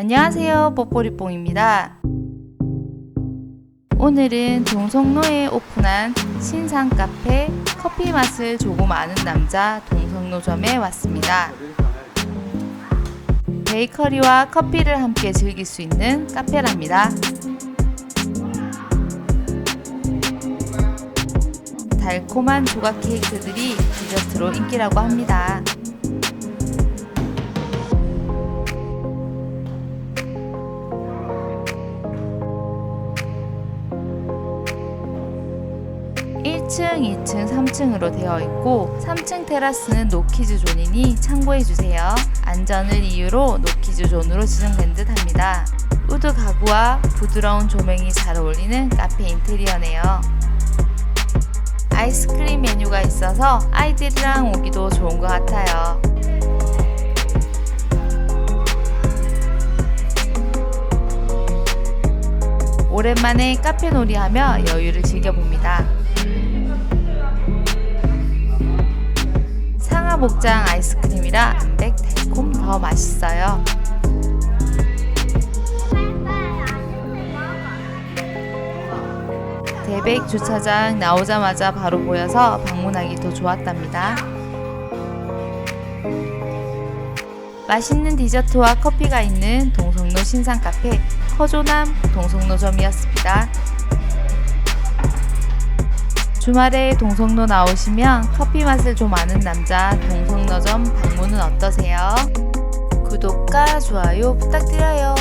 안녕하세요. 뽀뽀리뽕입니다. 오늘은 동성로에 오픈한 신상 카페 커피 맛을 조금 아는 남자 동성로점에 왔습니다. 베이커리와 커피를 함께 즐길 수 있는 카페랍니다. 달콤한 조각 케이크들이 디저트로 인기라고 합니다. (1층) (2층) (3층으로) 되어 있고 (3층) 테라스는 노키즈 존이니 참고해 주세요 안전을 이유로 노키즈 존으로 지정된 듯 합니다 우드 가구와 부드러운 조명이 잘 어울리는 카페 인테리어네요 아이스크림 메뉴가 있어서 아이들이랑 오기도 좋은 것 같아요. 오랜만에 카페 놀이하며 여유를 즐겨봅니다. 목장 아이스크림이라 담백 달콤 더 맛있어요. 대백 주차장 나오자마자 바로 보여서 방문하기 더 좋았답니다. 맛있는 디저트와 커피가 있는 동성로 신상 카페 커조남 동성로점이었습니다. 주말에 동성로 나오시면 커피 맛을 좀 아는 남자 동성로점 방문은 어떠세요? 구독과 좋아요 부탁드려요.